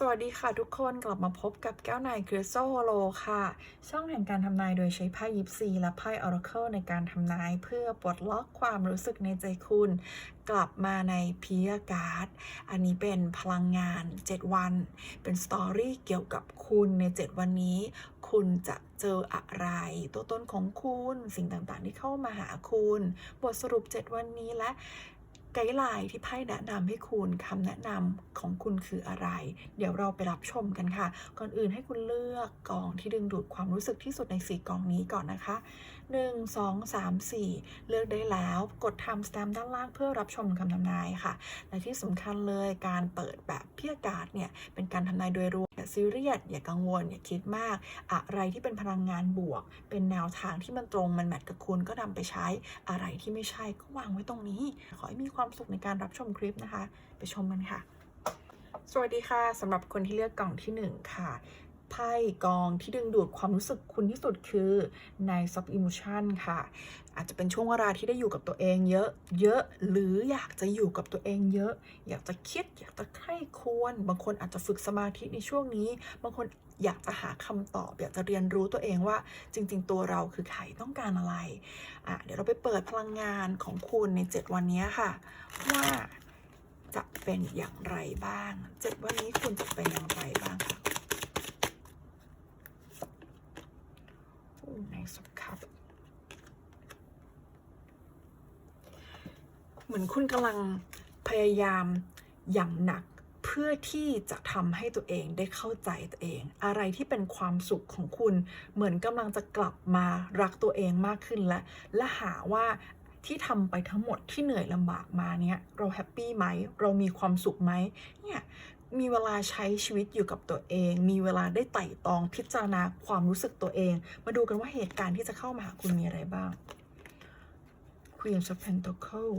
สวัสดีค่ะทุกคนกลับมาพบกับแก้วนายคริสโซโฮโลค่ะ ช่องแห่งการทำนายโดยใช้ไพ่ยิปซีและไพ่ออราเคิลในการทำนายเพื่อปลดล็อกความรู้สึกในใจคุณ กลับมาในพียการ์ดอันนี้เป็นพลังงาน 7 วัน เป็นสตอรี่เกี่ยวกับคุณใน 7 วันนี้ คุณจะเจออะไร ตัวตนของคุณ สิ่งต่างๆที่เข้ามาหาคุณ บทสรุป 7 วันนี้และ ไกด์ไลน์ที่ไพ่แนะนำให้คุณคำแนะนำของคุณคืออะไร เดี๋ยวเราไปรับชมกันค่ะ ก่อนอื่นให้คุณเลือกกองที่ดึงดูดความรู้สึกที่สุดใน 4กองนี้ก่อนนะคะ 1 2 3 4 เลือกได้แล้วกดทำสแตมป์ด้านล่างเพื่อรับชมคำทำนายค่ะ และที่สำคัญเลยการเปิดแบบเพียการ์ดเนี่ยเป็นการทำนายโดยรวม ซีเรียสอย่ากังวลอย่าคิดมาก อะไรที่เป็นพลังงานบวก เป็นแนวทางที่มันตรงมันแมทกับคุณก็นำไปใช้อะไรที่ไม่ใช่ก็วางไว้ตรงนี้ ขอให้มีความสุขในการรับชมคลิปนะคะ ไปชมกันค่ะสวัสดีค่ะสำหรับคนที่เลือกกล่องที่ 1 ค่ะ ไพ่กองที่ดึงดูดความรู้สึกคุณที่สุดคือ Night of Emotion ค่ะ อาจจะเป็นช่วงเวลาที่ได้อยู่กับตัวเองเยอะเยอะหรืออยากจะอยู่กับตัวเองเยอะ อยากจะคิด อยากจะใคร่ควญบางคนอาจจะฝึกสมาธิในช่วงนี้ บางคนอยากจะหาคำตอบ อยากจะเรียนรู้ตัวเองว่าจริง ๆ ตัวเราคือใครต้องการอะไรอะเดี๋ยวเราไปเปิดพลังงานของคุณใน 7 วันนี้ค่ะ ว่าจะเป็นอย่างไรบ้าง 7 วันนี้คุณจะเป็นอย่างไรบ้างคะโอ้ใน สุดครับ เหมือนคุณกำลังพยายามอย่างหนักเพื่อที่จะทำให้ตัวเองได้เข้าใจตัวเอง อะไรที่เป็นความสุขของคุณ เหมือนกำลังจะกลับมารักตัวเองมากขึ้นและและหาว่าที่ทำไปทั้งหมดที่เหนื่อยลำบากมาเนี่ยเราแฮปปี้ไหม เรามีความสุขไหมเนี่ย มีเวลาใช้ชีวิตอยู่กับตัวเอง มีเวลาได้ไต่ตองพิจารณาความรู้สึกตัวเอง มาดูกันว่าเหตุการณ์ที่จะเข้ามาหาคุณมีอะไรบ้าง Queen of Pentacles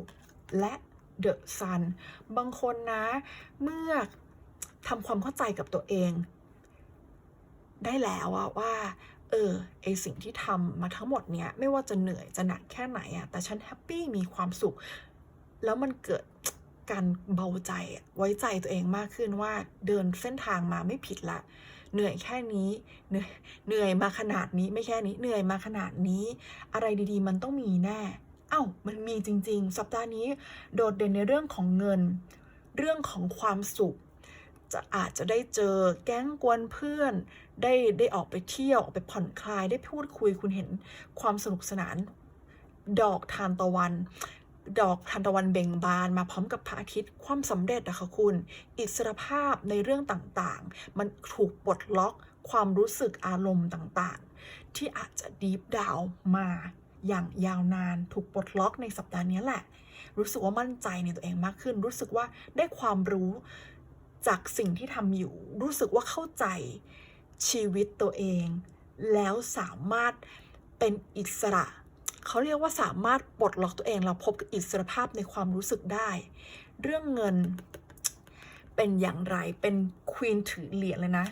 และ The Sun บางคนนะ เมื่อทำความเข้าใจกับตัวเอง ได้แล้วอะว่า เออไอสิ่งที่ทำมาทั้งหมดเนี้ย ไม่ว่าจะเหนื่อยจะหนักแค่ไหนอะแต่ฉันแฮปปี้มีความสุข แล้วมันเกิด การเบาใจไว้ใจตัวเองมากขึ้นว่าเดินเส้นทางมาไม่ผิดละ เหนื่อยแค่นี้เหนื่อยเหนื่อยมาขนาดนี้ไม่แค่นี้เหนื่อยมาขนาดนี้ อะไรดีๆ มันต้องมีแน่เอ้ามันมีจริง ๆ สัปดาห์นี้โดดเด่นในเรื่องของเงิน เรื่องของความสุข จะอาจจะได้เจอแก๊งกวนเพื่อน ได้ได้ออกไปเที่ยวออกไปผ่อนคลายได้พูดคุยคุณเห็นความสนุกสนาน ดอกทานตะวัน ดอกทานตะวันเบ่งบานมาพร้อมกับพระอาทิตย์ความสำเร็จอะค่ะคุณ อิสรภาพในเรื่องต่างๆ มันถูกปลดล็อกความรู้สึกอารมณ์ต่างๆ ที่อาจจะดีฟดาวมาอย่างยาวนานถูกปลดล็อกในสัปดาห์นี้แหละ รู้สึกว่ามั่นใจในตัวเองมากขึ้น รู้สึกว่าได้ความรู้จากสิ่งที่ทำอยู่ รู้สึกว่าเข้าใจชีวิตตัวเอง แล้วสามารถเป็นอิสระ เขาเรียกว่าสามารถปลดล็อกตัวเองเราพบกับอิสรภาพในความรู้สึกได้ เรื่องเงินเป็นอย่างไรเป็นควีนถือเหรียญเลยนะ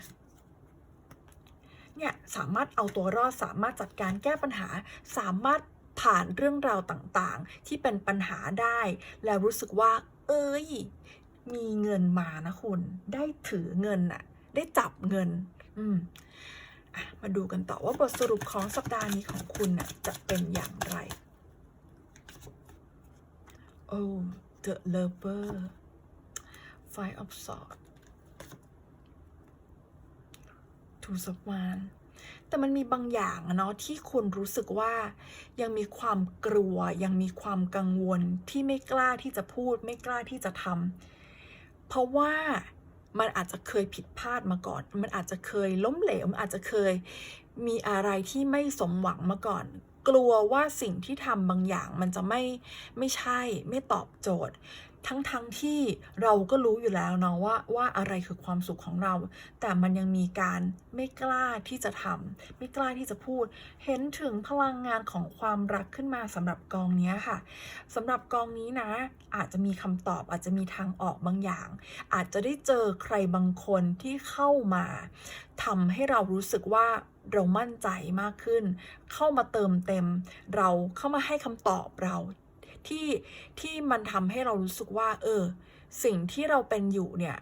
เนี่ยสามารถเอาตัวรอดสามารถจัดการแก้ปัญหา สามารถผ่านเรื่องราวต่างๆ ที่เป็นปัญหาได้ แล้วรู้สึกว่า เอ้ย มีเงินมานะคุณ ได้ถือเงินอะได้จับเงิน อืม มาดูกันต่อว่าบทสรุปของสัปดาห์นี้ของคุณน่ะจะเป็นอย่างไร Oh the lover five of swords ทูสวานแต่มันมีบางอย่างเนาะที่คุณรู้สึกว่ายังมีความกลัว ยังมีความกังวลที่ไม่กล้าที่จะพูด ไม่กล้าที่จะทำเพราะว่า มันอาจจะเคยผิดพลาดมาก่อน มันอาจจะเคยล้มเหลว มันอาจจะเคยมีอะไรที่ไม่สมหวังมาก่อน กลัวว่าสิ่งที่ทำบางอย่างมันจะไม่ไม่ใช่ไม่ตอบโจทย์ ทั้งๆทที่เราก็รู้อยู่แล้วเนาะว่าว่าอะไรคือความสุขของเรา แต่มันยังมีการไม่กล้าที่จะทำไม่กล้าที่จะพูด เห็นถึงพลังงานของความรักขึ้นมาสำหรับกองนี้ค่ะสำหรับกองนี้นะ อาจจะมีคำตอบอาจจะมีทางออกบางอย่าง อาจจะได้เจอใครบางคนที่เข้ามาทำให้เรารู้สึกว่าเรามั่นใจมากขึ้น เข้ามาเติมเต็ม เราเข้ามาให้คำตอบเรา ที่ที่มันทำให้เรารู้สึกว่า เออ สิ่งที่เราเป็นอยู่เนี่ย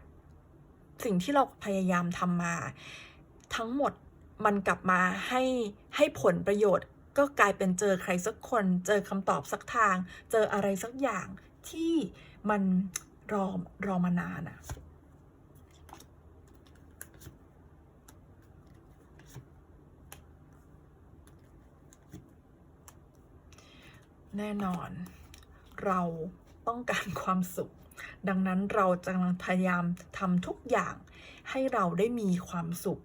สิ่งที่เราพยายามทำมา ทั้งหมดมันกลับมาให้ให้ผลประโยชน์ ก็กลายเป็นเจอใครสักคน เจอคำตอบสักทาง เจออะไรสักอย่างที่มันรอรอมานานอะแน่นอน เราต้องการความสุข ดังนั้นเราจะกำลังพยายามทำทุกอย่างให้เราได้มีความสุข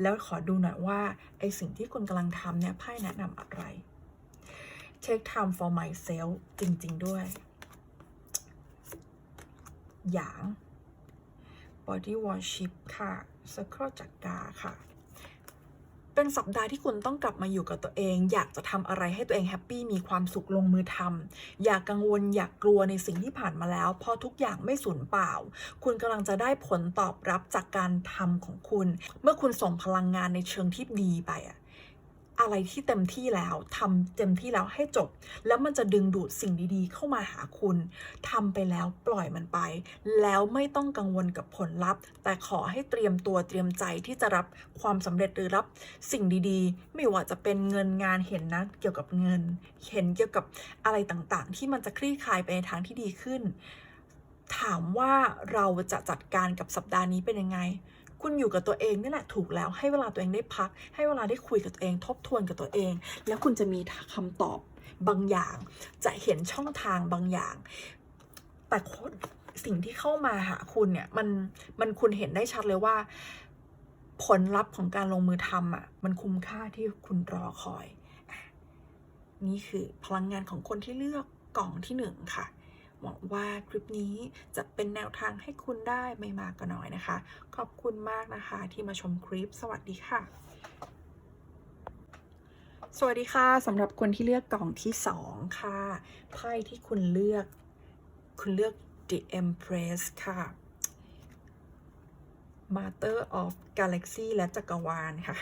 แล้วขอดูหน่อยว่าไอสิ่งที่คุณกำลังทำเนี่ยไพ่แนะนำอะไร Take time for myself จริง ๆ ด้วยหยาง Body Worship ค่ะ Circle จักกาค่ะ เป็นสัปดาห์ที่คุณต้องกลับมาอยู่กับตัวเอง อยากจะทำอะไรให้ตัวเองแฮปปี้มีความสุขลงมือทำอย่ากกังวลอย่ากกลัวในสิ่งที่ผ่านมาแล้ว เพราะทุกอย่างไม่สูญเปล่า คุณกำลังจะได้ผลตอบรับจากการทำของคุณ เมื่อคุณส่งพลังงานในเชิงที่ดีไปอะ อะไรที่เต็มที่แล้วทำเต็มที่แล้วให้จบ แล้วมันจะดึงดูดสิ่งดีๆ เข้ามาหาคุณทำไปแล้วปล่อยมันไป แล้วไม่ต้องกังวลกับผลลัพธ์ แต่ขอให้เตรียมตัวเตรียมใจที่จะรับความสำเร็จหรือรับสิ่งดีๆ ไม่ว่าจะเป็นเงินงานเห็นนะเกี่ยวกับเงิน เห็นเกี่ยวกับอะไรต่างๆ ที่มันจะคลี่คลายไปในทางที่ดีขึ้น ถามว่าเราจะจัดการกับสัปดาห์นี้เป็นยังไง คุณอยู่กับตัวเองนี่แหละถูกแล้วให้เวลาตัวเองได้พัก ให้เวลาได้คุยกับตัวเอง ทบทวนกับตัวเอง แล้วคุณจะมีคำตอบบางอย่าง จะเห็นช่องทางบางอย่าง แต่คนสิ่งที่เข้ามาหาคุณเนี่ยมันมันคุณเห็นได้ชัดเลยว่า ผลลัพธ์ของการลงมือทำอะ มันคุ้มค่าที่คุณรอคอย นี่คือพลังงานของคนที่เลือกกล่องที่หนึ่งค่ะ หวังว่าคลิปนี้จะเป็นแนวทางให้คุณได้ไม่มากก็น้อยนะคะ ขอบคุณมากนะคะที่มาชมคลิป สวัสดีค่ะสวัสดีค่ะสำหรับคนที่เลือกกล่องที่สองค่ะไพ่ที่คุณเลือกคุณเลือก The Empress ค่ะ Master of Galaxy และจักรวาลค่ะ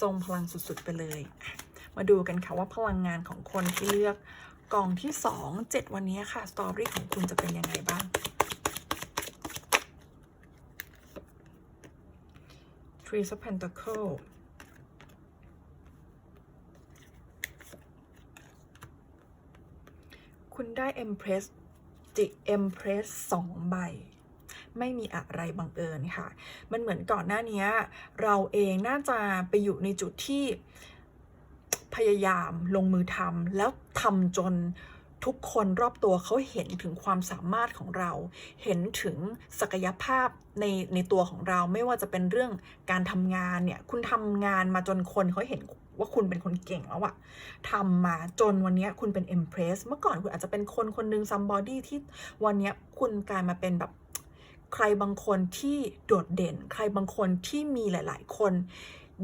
ทรงพลังสุดๆไปเลย มาดูกันค่ะว่าพลังงานของคนที่เลือก กล่องที่2 7วันนี้ค่ะสตอรี่ของคุณจะเป็นยังไงบ้าง Three of Pentacles คุณได้ Empress จิ Empress สองใบไม่มีอะไรบังเอิญค่ะ มันเหมือนก่อนหน้านี้เราเองน่าจะไปอยู่ในจุดที่ พยายามลงมือทำแล้วทำจนทุกคนรอบตัวเขาเห็นถึงความสามารถของเรา เห็นถึงศักยภาพในในตัวของเราไม่ว่าจะเป็นเรื่องการทำงานเนี่ย คุณทำงานมาจนคนเขาเห็นว่าคุณเป็นคนเก่งแล้วอะทำมาจนวันนี้คุณเป็น Empress เมื่อก่อนคุณอาจจะเป็นคนคนหนึ่ง somebody ที่วันนี้คุณกลายมาเป็นแบบใครบางคนที่โดดเด่น ใครบางคนที่มีหลาย ๆ คน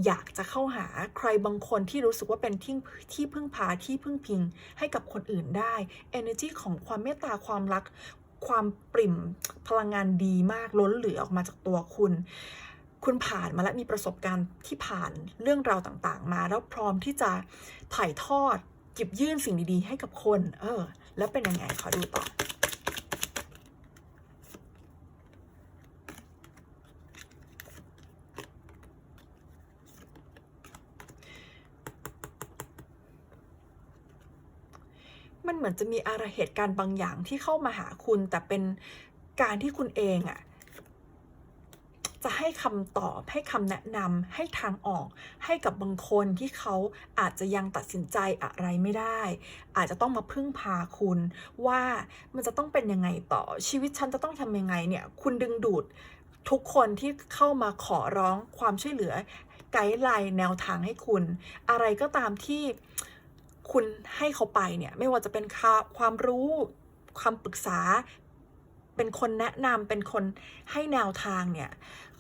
อยากจะเข้าหาใครบางคนที่รู้สึกว่าเป็นที่ที่พึ่งพาที่พึ่งพิงให้กับคนอื่นได้ energy ของความเมตตาความรัก ความปริ่มพลังงานดีมากล้นเหลือออกมาจากตัวคุณ คุณผ่านมาและมีประสบการณ์ที่ผ่านเรื่องราวต่างๆ มาแล้วพร้อมที่จะถ่ายทอดหยิบยื่นสิ่งดีๆ ให้กับคน เออ แล้วเป็นยังไงขอดูต่อ เหมือนจะมีอะไรเหตุการณ์บางอย่างที่เข้ามาหาคุณ แต่เป็นการที่คุณเองอะจะให้คำตอบให้คำแนะนำให้ทางออกให้กับบางคนที่เขาอาจจะยังตัดสินใจอะไรไม่ได้ อาจจะต้องมาพึ่งพาคุณ ว่ามันจะต้องเป็นยังไงต่อชีวิตฉันจะต้องทำยังไงเนี่ย คุณดึงดูดทุกคนที่เข้ามาขอร้องความช่วยเหลือไกด์ไลน์แนวทางให้คุณ อะไรก็ตามที่ คุณให้เขาไปเนี่ยไม่ว่าจะเป็นค่าความรู้ความปรึกษา เป็นคนแนะนำเป็นคนให้แนวทางเนี่ย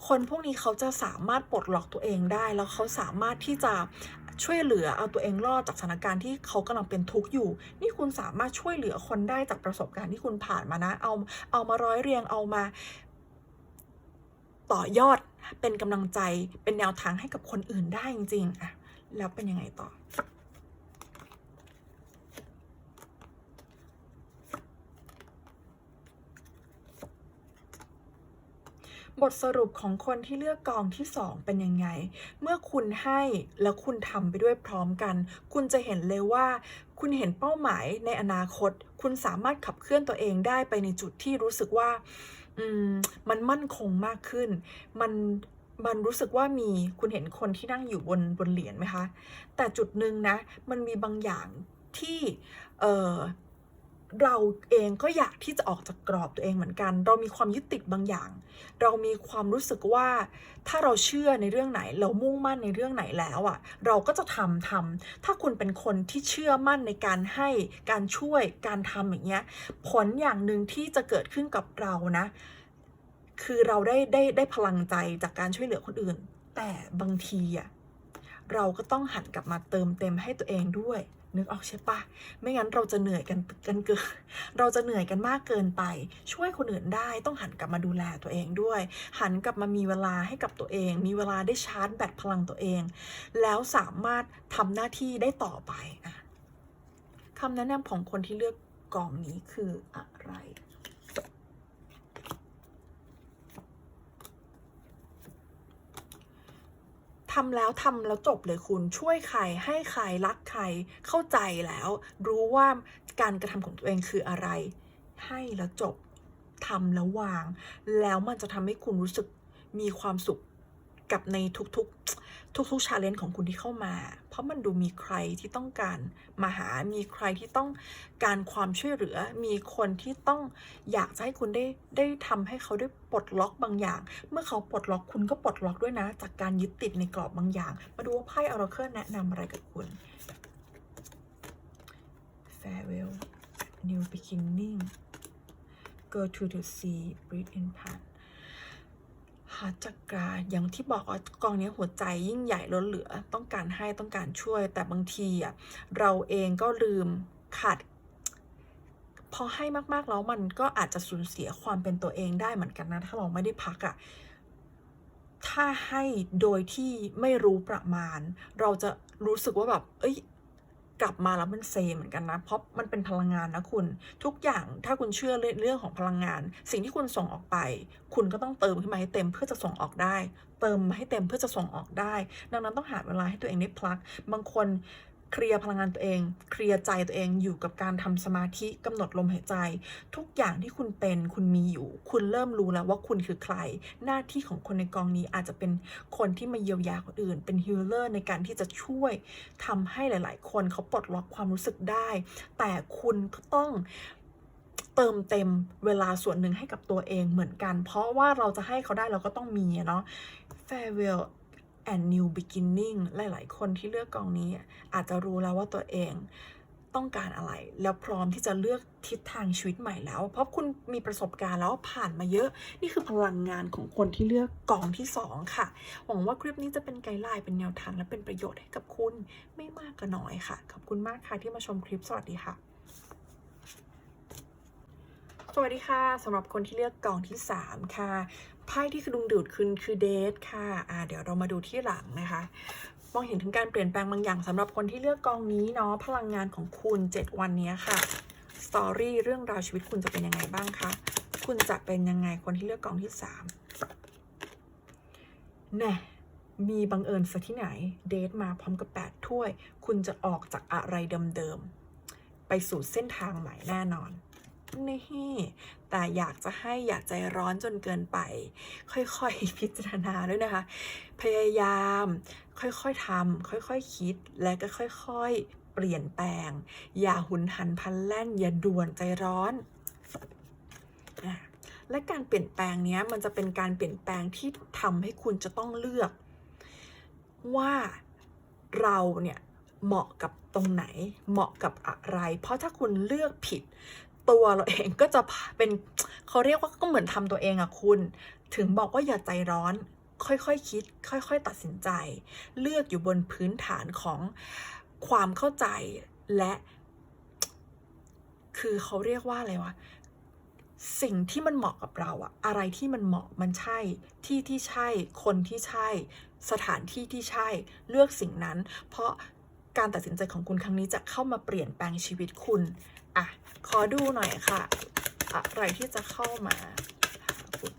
คนพวกนี้เขาจะสามารถปลดล็อกตัวเองได้ แล้วเขาสามารถที่จะช่วยเหลือเอาตัวเองรอดจากสถานการณ์ที่เขากำลังเป็นทุกข์อยู่ นี่คุณสามารถช่วยเหลือคนได้จากประสบการณ์ที่คุณผ่านมานะ เอาเอามาร้อยเรียงเอามาต่อยอดเป็นกำลังใจเป็นแนวทางให้กับคนอื่นได้จริงๆอะแล้วเป็นยังไงต่อ บทสรุปของคนที่เลือกกองที่ 2 เป็นยังไง เมื่อคุณให้แล้วคุณทำไปด้วยพร้อมกัน คุณจะเห็นเลยว่า คุณเห็นเป้าหมายในอนาคต คุณสามารถขับเคลื่อนตัวเองได้ไปในจุดที่รู้สึกว่ามมันมั่นคงมากขึ้น มันมันรู้สึกว่ามีคุณเห็นคนที่นั่งอยู่บนบนเหรียญไหมคะ แต่จุดหนึ่งนะ มันมีบางอย่างที่ เออ เราเองก็อยากที่จะออกจากกรอบตัวเองเหมือนกัน เรามีความยึดติดบางอย่าง เรามีความรู้สึกว่า ถ้าเราเชื่อในเรื่องไหน เรามุ่งมั่นในเรื่องไหนแล้วอะ่ะ เราก็จะทำทำถ้าคุณเป็นคนที่เชื่อมั่นในการให้การช่วยการทำอย่างเงี้ยผลอย่างหนึ่งที่จะเกิดขึ้นกับเรานะ คือเราได้ได้ได้พลังใจจากการช่วยเหลือคนอื่น แต่บางทีอะเราก็ต้องหันกลับมาเติมเต็มให้ตัวเองด้วย นึกออกใช่ปะไม่งั้นเราจะเหนื่อยกันกันเกินเราจะเหนื่อยกันมากเกินไป ช่วยคนอื่นได้ต้องหันกลับมาดูแลตัวเองด้วย หันกลับมามีเวลาให้กับตัวเอง มีเวลาได้ชาร์จแบตพลังตัวเอง แล้วสามารถทำหน้าที่ได้ต่อไปคำแนะนำของคนที่เลือกกองนี้คืออะไร ทำแล้วทำแล้วจบเลยคุณช่วยใครให้ใครรักใครเข้าใจแล้ว รู้ว่าการกระทำของตัวเองคืออะไร ให้แล้วจบทำแล้ววาง แล้วมันจะทำให้คุณรู้สึกมีความสุข กับในทุกๆ ทุกๆชาเลนจ์ของคุณที่เข้ามา เพราะมันดูมีใครที่ต้องการมาหา มีใครที่ต้องการความช่วยเหลือ มีคนที่ต้องอยากจะให้คุณได้ได้ทำให้เขาได้ปลดล็อกบางอย่าง เมื่อเขาปลดล็อกคุณก็ปลดล็อกด้วยนะ จากการยึดติดในกรอบบางอย่าง มาดูว่าไพ่ออราเคิลแนะนำอะไรกับคุณ farewell new beginning go to the sea breathe in จักราอย่างที่บอกว่ากองนี้หัวใจยิ่งใหญ่ล้นเหลือต้องการให้ต้องการช่วย แต่บางทีอะเราเองก็ลืมขาดพอให้มากๆแล้วมันก็อาจจะสูญเสียความเป็นตัวเองได้เหมือนกันนะ ถ้าเราไม่ได้พักอะถ้าให้โดยที่ไม่รู้ประมาณ เราจะรู้สึกว่าแบบ เอ้ย กลับมาแล้วมันเซเหมือนกันนะ เพราะมันเป็นพลังงานนะคุณ ทุกอย่างถ้าคุณเชื่อเรื่องของพลังงาน สิ่งที่คุณส่งออกไป คุณก็ต้องเติมขึ้นมาให้เต็มเพื่อจะส่งออกได้ เติมมาให้เต็มเพื่อจะส่งออกได้ ดังนั้นต้องหาเวลาให้ตัวเองได้พลัก บางคน เคลียร์พลังงานตัวเอง เคลียร์ใจตัวเองอยู่กับการทำสมาธิกำหนดลมหายใจ ทุกอย่างที่คุณเป็นคุณมีอยู่ คุณเริ่มรู้แล้วว่าคุณคือใคร หน้าที่ของคนในกองนี้อาจจะเป็นคนที่มาเยียวยาคนอื่น เป็นฮิลเลอร์ในการที่จะช่วยทำให้หลาย ๆ คนเขาปลดล็อกความรู้สึกได้ แต่คุณก็ต้องเติมเต็มเวลาส่วนหนึ่งให้กับตัวเองเหมือนกัน เพราะว่าเราจะให้เขาได้เราก็ต้องมีเนาะ farewell and new beginning หลาย ๆ คนที่เลือกกองนี้อาจจะรู้แล้วว่าตัวเองต้องการอะไร แล้วพร้อมที่จะเลือกทิศทางชีวิตใหม่แล้ว เพราะคุณมีประสบการณ์แล้วผ่านมาเยอะ นี่คือพลังงานของคนที่เลือกกองที่ 2 ค่ะ หวังว่าคลิปนี้จะเป็นไกด์ไลน์เป็นแนวทางและเป็นประโยชน์ให้กับคุณไม่มากก็น้อยค่ะ ขอบคุณมากค่ะที่มาชมคลิปสวัสดีค่ะสวัสดีค่ะสำหรับคนที่เลือกกองที่ 3 ค่ะ ไพ่ที่คือดุงดูดคืนคือเดทค่ะอ่าเดี๋ยวเรามาดูที่หลังนะคะ มองเห็นถึงการเปลี่ยนแปลงบางอย่างสำหรับคนที่เลือกกองนี้เนาะพลังงานของคุณ 7 วันนี้ค่ะสตอรี่เรื่องราวชีวิตคุณจะเป็นยังไงบ้างคะคุณจะเป็นยังไงคนที่เลือกกองที่3แน่มีบังเอิญสักที่ไหนเดทมาพร้อมกับ 8 ถ้วย คุณจะออกจากอะไรเดิมๆไปสู่เส้นทางใหม่แน่นอนนี่ แต่อยากจะให้อยาใจร้อนจนเกินไป ค่อยๆ พิจารณาด้วยนะคะ พยายาม ค่อยๆทำค่อยๆคคิดและก็ค่อยๆ เปลี่ยนแปลง อย่าหุนหันพลันแล่น อย่าด่วนใจร้อนและการเปลี่ยนแปลงนี้มันจะเป็นการเปลี่ยนแปลงที่ทำให้คุณจะต้องเลือก ว่าเราเนี่ยเหมาะกับตรงไหนเหมาะกับอะไร เพราะถ้าคุณเลือกผิด ตัวเราเองก็จะเป็นเขาเรียกว่าก็เหมือนทำตัวเองอะคุณ ถึงบอกว่าอย่าใจร้อน ค่อยๆคคิด ค่อยๆ ตัดสินใจ เลือกอยู่บนพื้นฐานของความเข้าใจและ คือเขาเรียกว่าอะไรวะสิ่งที่มันเหมาะกับเราอะอะไรที่มันเหมาะมันใช่ ที่ที่ใช่ คนที่ใช่ สถานที่ที่ใช่ เลือกสิ่งนั้น เพราะการตัดสินใจของคุณครั้งนี้จะเข้ามาเปลี่ยนแปลงชีวิตคุณ ขอดูหน่อยค่ะ อะไรที่จะเข้ามาหาคุณ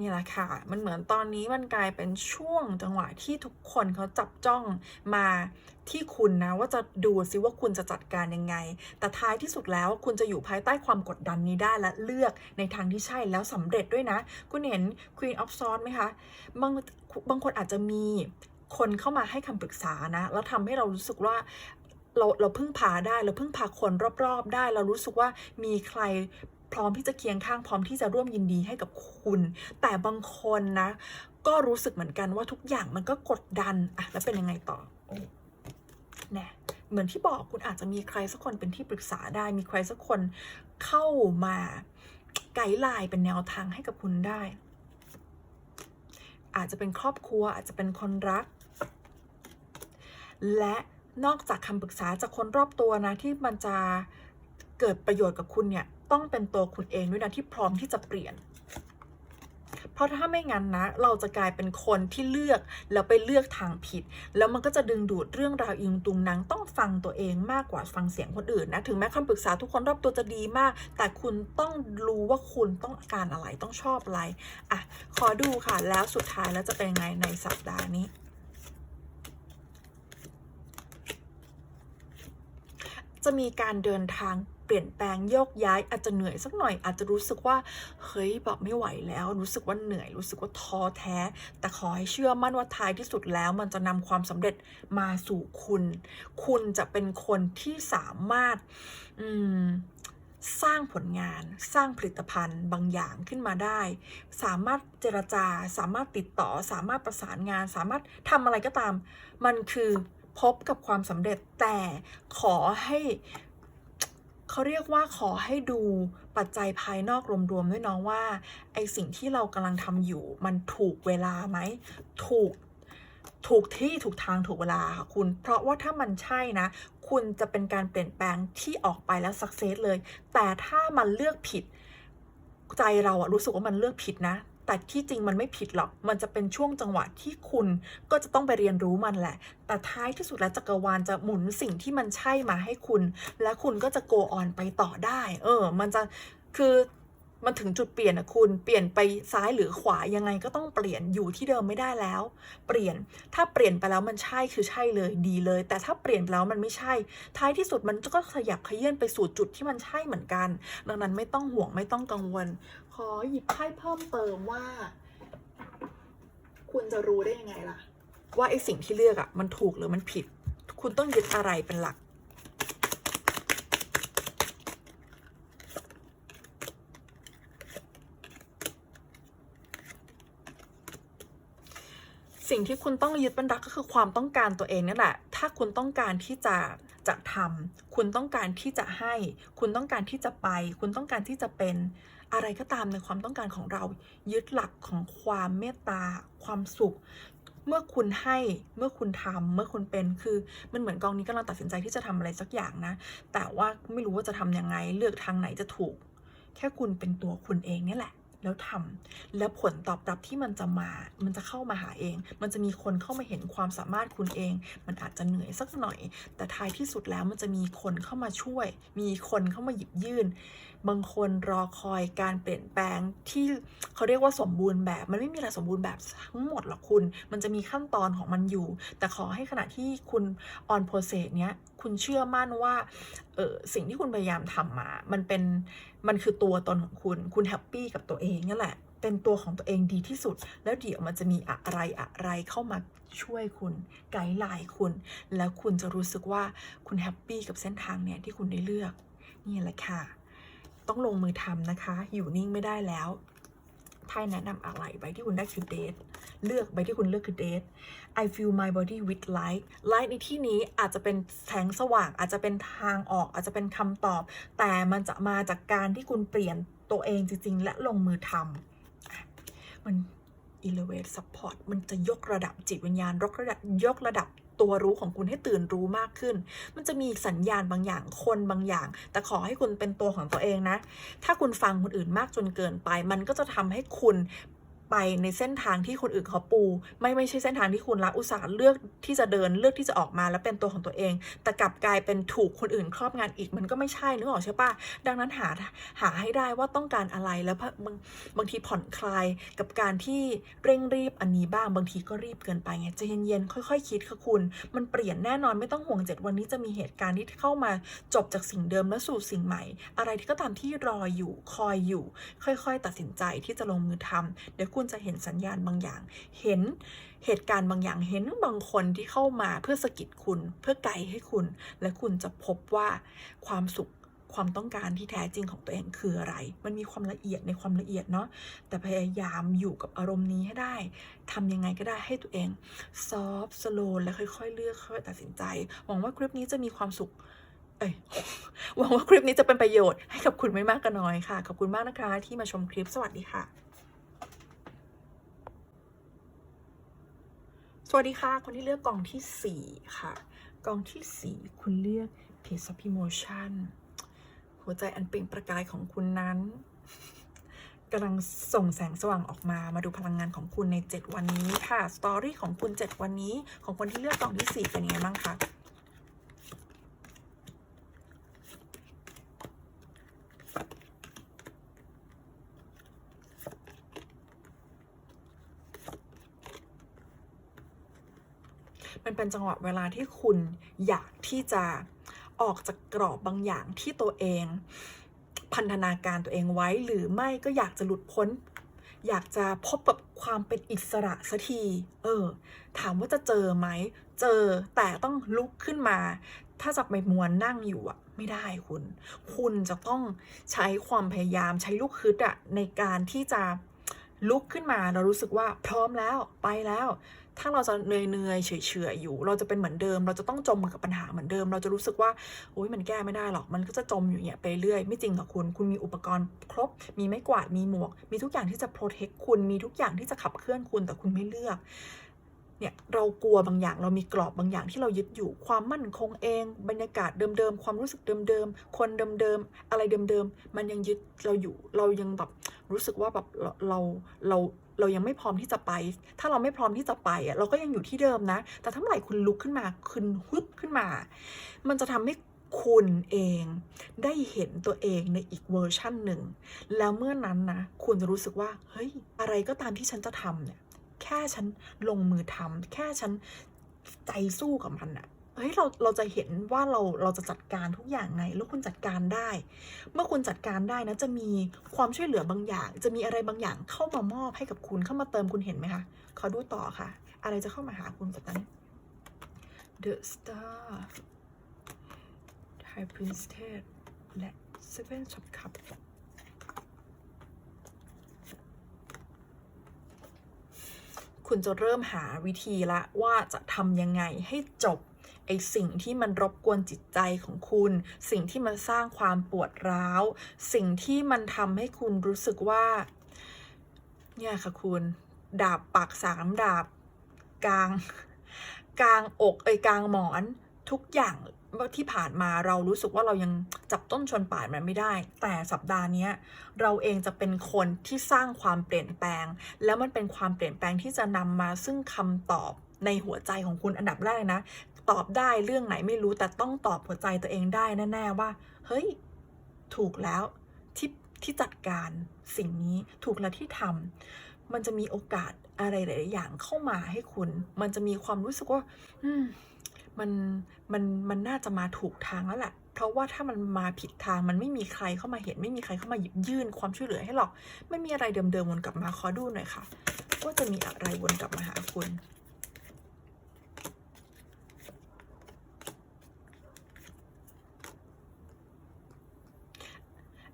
นี่แหละค่ะ มันเหมือนตอนนี้มันกลายเป็นช่วงจังหวะที่ทุกคนเขาจับจ้องมาที่คุณนะ ว่าจะดูซิว่าคุณจะจัดการยังไง แต่ท้ายที่สุดแล้วคุณจะอยู่ภายใต้ความกดดันนี้ได้และเลือกในทางที่ใช่แล้วสำเร็จด้วยนะ คุณเห็น Queen of Swords ไหมคะ บางบางคนอาจจะมีคนเข้ามาให้คำปรึกษานะ แล้วทำให้เรารู้สึกว่าเราเราพึ่งพาได้เราพึ่งพาคนรอบ ๆ ได้เรารู้สึกว่ามีใคร ร้อมที่จะเคียงข้างพร้อมที่จะร่วมยินดีให้กับคุณ แต่บางคนนะ ก็รู้สึกเหมือนกันว่าทุกอย่างมันก็กดดันอะแล้วเป็นยังไงต่อโอ้แน่เหมือนที่บอกคุณอาจจะมีใครสักคนเป็นที่ปรึกษาได้ มีใครสักคนเข้ามาไกด์ไลน์เป็นแนวทางให้กับคุณได้ อาจจะเป็นครอบครัวอาจจะเป็นคนรัก และนอกจากคำปรึกษาจากคนรอบตัวนะที่มันจะเกิดประโยชน์กับคุณเนี่ย ต้องเป็นตัวคุณเองด้วยนะที่พร้อมที่จะเปลี่ยน เพราะถ้าไม่งั้นนะ เราจะกลายเป็นคนที่เลือกแล้วไปเลือกทางผิด แล้วมันก็จะดึงดูดเรื่องราวอิงตุงนังต้องฟังตัวเองมากกว่าฟังเสียงคนอื่นนะ ถึงแม้คำปรึกษาทุกคนรอบตัวจะดีมาก แต่คุณต้องรู้ว่าคุณต้องการอะไรต้องชอบอะไร อะ ขอดูค่ะ แล้วสุดท้ายแล้วจะเป็นยังไงในสัปดาห์นี้จะมีการเดินทาง เปลี่ยนแปลงโยกย้ายอาจจะเหนื่อยสักหน่อย อาจจะรู้สึกว่าเฮ้ยแบบไม่ไหวแล้ว รู้สึกว่าเหนื่อย รู้สึกว่าท้อแท้ แต่ขอให้เชื่อมั่นว่าท้ายที่สุดแล้ว มันจะนำความสำเร็จมาสู่คุณ คุณจะเป็นคนที่สามารถอืมสร้างผลงานสร้างผลิตภัณฑ์บางอย่างขึ้นมาได้ สามารถเจรจา สามารถติดต่อ สามารถประสานงาน สามารถทำอะไรก็ตาม มันคือพบกับความสำเร็จแต่ขอให้ เขาเรียกว่าขอให้ดูปัจจัยภายนอกรวมๆด้วยน้องว่าไอสิ่งที่เรากำลังทำอยู่ มันถูกเวลาไหมถูกถูกที่ถูกทางถูกเวลาค่ะคุณ เพราะว่าถ้ามันใช่นะ คุณจะเป็นการเปลี่ยนแปลงที่ออกไปแล้วสักเซสเลย แต่ถ้ามันเลือกผิด ใจเราอะรู้สึกว่ามันเลือกผิดนะ แต่ที่จริงมันไม่ผิดหรอก มันจะเป็นช่วงจังหวะที่คุณก็จะต้องไปเรียนรู้มันแหละ แต่ท้ายที่สุดแล้วจักรวาลจะหมุนสิ่งที่มันใช่มาให้คุณ และคุณก็จะโกออนไปต่อได้ เออ มันจะคือ มันถึงจุดเปลี่ยนนะคุณ เปลี่ยนไปซ้ายหรือขวายังไงก็ต้องเปลี่ยนอยู่ที่เดิมไม่ได้แล้ว เปลี่ยน ถ้าเปลี่ยนไปแล้วมันใช่คือใช่เลยดีเลย แต่ถ้าเปลี่ยนไปแล้วมันไม่ใช่ ท้ายที่สุดมันก็ขยับขยื่นไปสู่จุดที่มันใช่เหมือนกัน ดังนั้นไม่ต้องห่วงไม่ต้องกังวล ขอหยิบไพ่เพิ่มเติมว่า คุณจะรู้ได้ยังไงล่ะ ว่าไอสิ่งที่เลือกอะมันถูกหรือมันผิด คุณต้องยึดอะไรเป็นหลัก สิ่งที่คุณต้องยึดเป็นหลักก็คือความต้องการตัวเองนี่แหละ ถ้าคุณต้องการที่จะจะทำคุณต้องการที่จะให้ คุณต้องการที่จะไป คุณต้องการที่จะเป็นอะไรก็ตามในความต้องการของเรา ยึดหลักของความเมตตา ความสุข เมื่อคุณให้เมื่อคุณทำเมื่อคุณเป็นคือมันเหมือนกองนี้กำลังตัดสินใจที่จะทำอะไรสักอย่างนะ แต่ว่าไม่รู้ว่าจะทํำยังไงเลือกทางไหนจะถูก แค่คุณเป็นตัวคุณเองนี่แหละ แล้วทำแล้วผลตอบรับที่มันจะมา มันจะเข้ามาหาเอง มันจะมีคนเข้ามาเห็นความสามารถคุณเอง มันอาจจะเหนื่อยสักหน่อย แต่ท้ายที่สุดแล้วมันจะมีคนเข้ามาช่วย มีคนเข้ามาหยิบยื่น บางคนรอคอยการเปลี่ยนแปลงที่เขาเรียกว่าสมบูรณ์แบบ มันไม่มีอะไรสมบูรณ์แบบทั้งหมดหรอกคุณ มันจะมีขั้นตอนของมันอยู่ แต่ขอให้ขณะที่คุณ on process เนี้ย คุณเชื่อมั่นว่า เออสิ่งที่คุณพยายามทำมา มันเป็น มันคือตัวตนของคุณ คุณแฮปปี้กับตัวเองนั่นแหละ เป็นตัวของตัวเองดีที่สุด แล้วเดี๋ยวมันจะมีอะไรอะไรเข้ามาช่วยคุณ ไกด์ไลน์คุณ แล้วคุณจะรู้สึกว่าคุณแฮปปี้กับเส้นทางเนี่ยที่คุณได้เลือก นี่แหละค่ะ ต้องลงมือทำนะคะ อยู่นิ่งไม่ได้แล้วไพ่แนะนำอะไรใบที่คุณได้คือเดท เลือกใบที่คุณเลือกคือเดท I feel my body with light light ในที่นี้อาจจะเป็นแสงสว่าง อาจจะเป็นทางออก อาจจะเป็นคำตอบ แต่มันจะมาจากการที่คุณเปลี่ยนตัวเองจริง ๆ และลงมือทำมัน elevate support มันจะยกระดับจิตวิญญาณ ยกระดับยกระดับตัวรู้ของคุณให้ตื่นรู้มากขึ้น มันจะมีสัญญาณบางอย่าง คนบางอย่าง แต่ขอให้คุณเป็นตัวของตัวเองนะ ถ้าคุณฟังคนอื่นมากจนเกินไป มันก็จะทำให้คุณ ไปในเส้นทางที่คนอื่นเขาปู ไม่ไม่ใช่เส้นทางที่คุณละอุตส่าห์เลือกที่จะเดินเลือกที่จะออกมาแล้วเป็นตัวของตัวเอง แต่กลับกลายเป็นถูกคนอื่นครอบงานอีกมันก็ไม่ใช่นึกออกใช่ปะดังนั้นหาหาให้ได้ว่าต้องการอะไรแล้วบางบางทีผ่อนคลายกับการที่เร่งรีบอันนี้บ้างบางทีก็รีบเกินไปไงใจเย็นๆค่อย ๆ คิดค่ะคุณ มันเปลี่ยนแน่นอนไม่ต้องห่วงเจ็ดวันนี้จะมีเหตุการณ์ที่เข้ามาจบจากสิ่งเดิมแล้วสู่สิ่งใหม่ อะไรที่ก็ตามที่รออยู่คอยอยู่ ค่อย ๆ ตัดสินใจที่จะลงมือทำเดี๋ยวคุณจะเห็นสัญญาณบางอย่าง เห็นเหตุการณ์บางอย่างเห็นบางคนที่เข้ามาเพื่อสะกิดคุณ เพื่อไกด์ให้คุณ และคุณจะพบว่าความสุขความต้องการที่แท้จริงของตัวเองคืออะไร มันมีความละเอียดในความละเอียดเนาะ แต่พยายามอยู่กับอารมณ์นี้ให้ได้ทำยังไงก็ได้ให้ตัวเองซอฟสโลและค่อยๆ เลือกค่อยๆตัดสินใจ หวังว่าคลิปนี้จะมีความสุข เอ้ย หวังว่าคลิปนี้จะเป็นประโยชน์ให้กับคุณไม่มากก็น้อยค่ะ ขอบคุณมากนะคะที่มาชมคลิป สวัสดีค่ะ สวัสดีค่ะ คนที่เลือกกองที่ 4 ค่ะ กองทีสี่4 คุณเลือก Piece of Emotion หัวใจอันเปล่งประกายของคุณนั้นกำลังส่งแสงสว่างออกมา มาดูพลังงานของคุณใน 7 วันนี้ค่ะ สตอรี่ของคุณ 7 วันนี้ ของคนที่เลือกกองที่ 4 เป็นยังไงบ้างคะ เป็นจังหวะเวลาที่คุณอยากที่จะออกจากกรอบบางอย่างที่ตัวเอง พันธนาการตัวเองไว้หรือไม่ก็อยากจะหลุดพ้น อยากจะพบกับความเป็นอิสระสักที เออ ถามว่าจะเจอไหม เจอแต่ต้องลุกขึ้นมา ถ้าจะไปมวนนั่งอยู่อะไม่ได้คุณ คุณจะต้องใช้ความพยายามใช้ลูกคืดอะในการที่จะ ลุกขึ้นมาเรารู้สึกว่าพร้อมแล้วไปแล้ว ถ้าเราจะเหนื่อยๆเฉยๆอยู่ เราจะเป็นเหมือนเดิม เราจะต้องจมกับปัญหาเหมือนเดิม เราจะรู้สึกว่าโอ๊ยมันแก้ไม่ได้หรอกมันก็จะจมอยู่เนี่ยไปเรื่อยไม่จริงหรอกคุณ คุณมีอุปกรณ์ครบ มีไม้กวาดมีหมวก มีทุกอย่างที่จะโปรเทคคุณมีทุกอย่างที่จะขับเคลื่อนคุณแต่คุณไม่เลือก เนี่ยเรากลัวบางอย่างเรามีกรอบบางอย่างที่เรายึดอยู่ความมั่นคงเอง บรรยากาศเดิมๆความรู้สึกเดิมๆคนเดิมๆอะไรเดิมๆมันยังยึดเราอยู่เรายังแบบรู้สึกว่าแบบเราเราเราเรายังไม่พร้อมที่จะไป ถ้าเราไม่พร้อมที่จะไปอะเราก็ยังอยู่ที่เดิมนะ แต่ถ้าเมื่อไหร่คุณลุกขึ้นมาคุณฮึบขึ้นมา มันจะทำให้คุณเองได้เห็นตัวเองในอีกเวอร์ชั่นหนึ่ง แล้วเมื่อนั้นนะ คุณจะรู้สึกว่า เฮ้ย อะไรก็ตามที่ฉันจะทำเนี่ย แค่ฉันลงมือทำแค่ฉันใจสู้กับมันอะเฮ้ยเราเราจะเห็นว่าเราเราจะจัดการทุกอย่างไง แล้วคุณจัดการได้ เมื่อคุณจัดการได้นะ จะมีความช่วยเหลือบางอย่าง จะมีอะไรบางอย่างเข้ามามอบให้กับคุณเข้ามาเติมคุณเห็นไหมคะขอดูต่อค่ะ อะไรจะเข้ามาหาคุณแบบนั้น The Star High Priestess และ Seven of Cups คุณจะเริ่มหาวิธีละว่าจะทำยังไงให้จบไอสิ่งที่มันรบกวนจิตใจของคุณ สิ่งที่มันสร้างความปวดร้าว สิ่งที่มันทำให้คุณรู้สึกว่า เนี่ยค่ะคุณ ดาบปากสามดาบ กลาง กลางอกเอยกลางหมอน ทุกอย่าง ที่ผ่านมาเรารู้สึกว่าเรายังจับต้นชนปลายมันไม่ได้ แต่สัปดาห์นี้เราเองจะเป็นคนที่สร้างความเปลี่ยนแปลง แล้วมันเป็นความเปลี่ยนแปลงที่จะนำมาซึ่งคำตอบในหัวใจของคุณอันดับแรกนะ ตอบได้เรื่องไหนไม่รู้แต่ต้องตอบหัวใจตัวเองได้แน่ๆว่า เฮ้ย ถูกแล้วที่ที่จัดการสิ่งนี้ถูกแล้วที่ทำมันจะมีโอกาสอะไรหลายๆอย่างเข้ามาให้คุณ มันจะมีความรู้สึกว่าอื มันมันมันน่าจะมาถูกทางแล้วแหละเพราะว่าถ้ามันมาผิดทางมันไม่มีใครเข้ามาเห็น ไม่มีใครเข้ามาหยิบยื่นความช่วยเหลือให้หรอก ไม่มีอะไรเดิมๆวนกลับมาขอดูหน่อยค่ะ ว่าจะมีอะไรวนกลับมาหาคุณ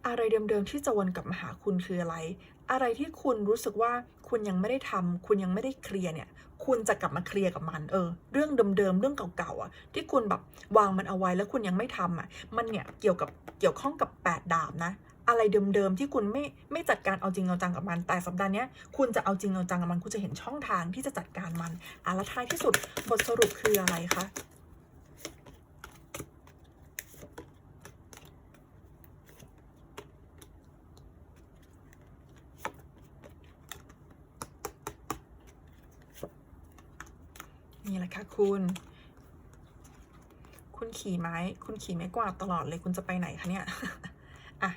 อะไรเดิมๆที่จะวนกลับมาหาคุณคืออะไร อะไรที่คุณรู้สึกว่าคุณยังไม่ได้ทำคุณยังไม่ได้เคลียร์เนี่ย คุณจะกลับมาเคลียร์กับมัน เออ เรื่องเดิมๆเรื่องเก่าๆอะ ที่คุณแบบวางมันเอาไว้แล้วคุณยังไม่ทำอะ มันเนี่ยเกี่ยวกับเกี่ยวข้องกับแปดดาบนะ อะไรเดิมๆที่คุณไม่ไม่จัดการเอาจริงเอาจังกับมัน แต่สัปดาห์นี้คุณจะเอาจริงเอาจังกับมัน คุณจะเห็นช่องทางที่จะจัดการมันอะแล้วท้ายที่สุดบทสรุปคืออะไรคะ นี่แหละค่ะคุณ คุณขี่ไม้ คุณขี่ไม้กวาดตลอดเลยคุณจะไปไหนคะเนี่ยอะ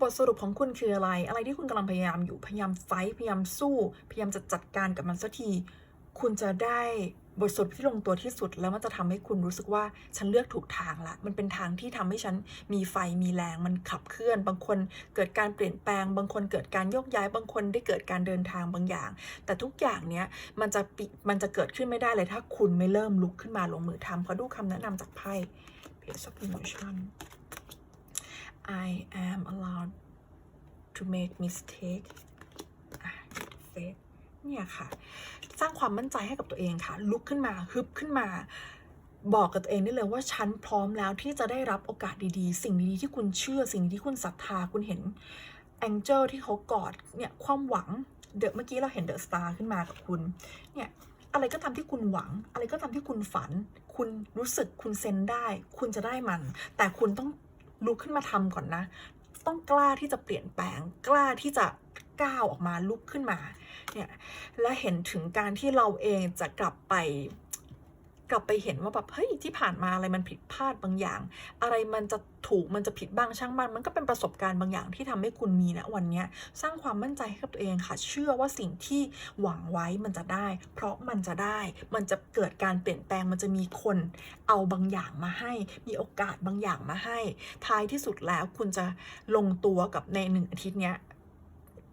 บทสรุปของคุณคืออะไร อะไรที่คุณกำลังพยายามอยู่พยายามไฟพยายามสู้ พยายามจะจัดการกับมันสักที คุณจะได้ บทสรุปที่ลงตัวที่สุดแล้วมันจะทำให้คุณรู้สึกว่าฉันเลือกถูกทางละ มันเป็นทางที่ทำให้ฉันมีไฟมีแรงมันขับเคลื่อน บางคนเกิดการเปลี่ยนแปลง บางคนเกิดการโยกย้าย บางคนได้เกิดการเดินทางบางอย่าง แต่ทุกอย่างเนี้ยมันจะมันจะเกิดขึ้นไม่ได้เลยถ้าคุณไม่เริ่มลุกขึ้นมาลงมือทำเขอดูคำแนะนำจากไพ่ Page of Emotion I am allowed to make mistake อะ faith เนี่ยค่ะ สร้างความมั่นใจให้กับตัวเองค่ะ ลุกขึ้นมาฮึบขึ้นมา บอกกับตัวเองได้เลยว่าฉันพร้อมแล้วที่จะได้รับโอกาสดีๆ สิ่งดีๆที่คุณเชื่อ สิ่งที่คุณศรัทธาคุณเห็นแองเจิลที่เขากอดเนี่ยความหวังเดอะเมื่อกี้เราเห็นเดอะสตาร์ขึ้นมากับคุณเนี่ยอะไรก็ตาที่คุณหวัง อะไรก็ตาที่คุณฝัน คุณรู้สึกคุณเซนได้ คุณจะได้มัน แต่คุณต้องลุกขึ้นมาทำก่อนนะ ต้องกล้าที่จะเปลี่ยนแปลง กล้าที่จะ ก้าวออกมาลุกขึ้นมาเนี่ยและเห็นถึงการที่เราเองจะกลับไปกลับไปเห็นว่าแบบเฮ้ยที่ผ่านมาอะไรมันผิดพลาดบางอย่าง อะไรมันจะถูกมันจะผิดบ้างช่างมันมันก็เป็นประสบการณ์บางอย่างที่ทำให้คุณมีนะวันนี้สร้างความมั่นใจให้กับตัวเองค่ะ เชื่อว่าสิ่งที่หวังไว้มันจะได้ เพราะมันจะได้ มันจะเกิดการเปลี่ยนแปลงมันจะมีคนเอาบางอย่างมาให้ มีโอกาสบางอย่างมาให้ ท้ายที่สุดแล้วคุณจะลงตัวกับในหนึ่งอาทิตย์เนี้ย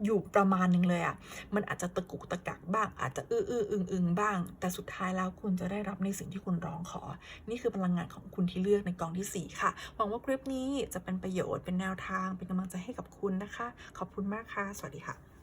อยู่ประมาณหนึ่งเลยอะ่ะ มันอาจจะตะกุกตะกักบ้าง อาจจะอื้ออื้ออึงอึงบ้าง แต่สุดท้ายแล้วคุณจะได้รับในสิ่งที่คุณร้องขอ นี่คือพลังงานของคุณที่เลือกในกองที่ 4 ค่ะ หวังว่าคลิปนี้จะเป็นประโยชน์ เป็นแนวทาง เป็นกำลังใจให้กับคุณนะคะ ขอบคุณมากค่ะ สวัสดีค่ะ